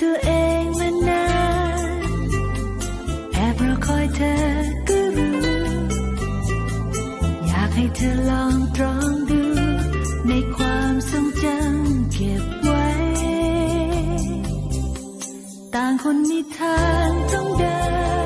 ตัวเองมานานแอบรอคอยเธอก็รู้อยากให้เธอลองตรองดู ในความทรงจำเก็บไว้ ต่างคนมีทางต้องเดิน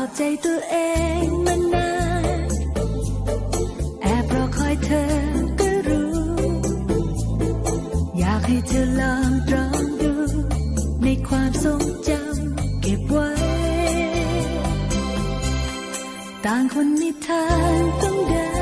อบใจตัวเองมานานแอบรอคอยเธอก็รู้ อยากให้เธอลองตรองดู ในความทรงจำเก็บไว้ ต่างคนนิทานต้องเดิน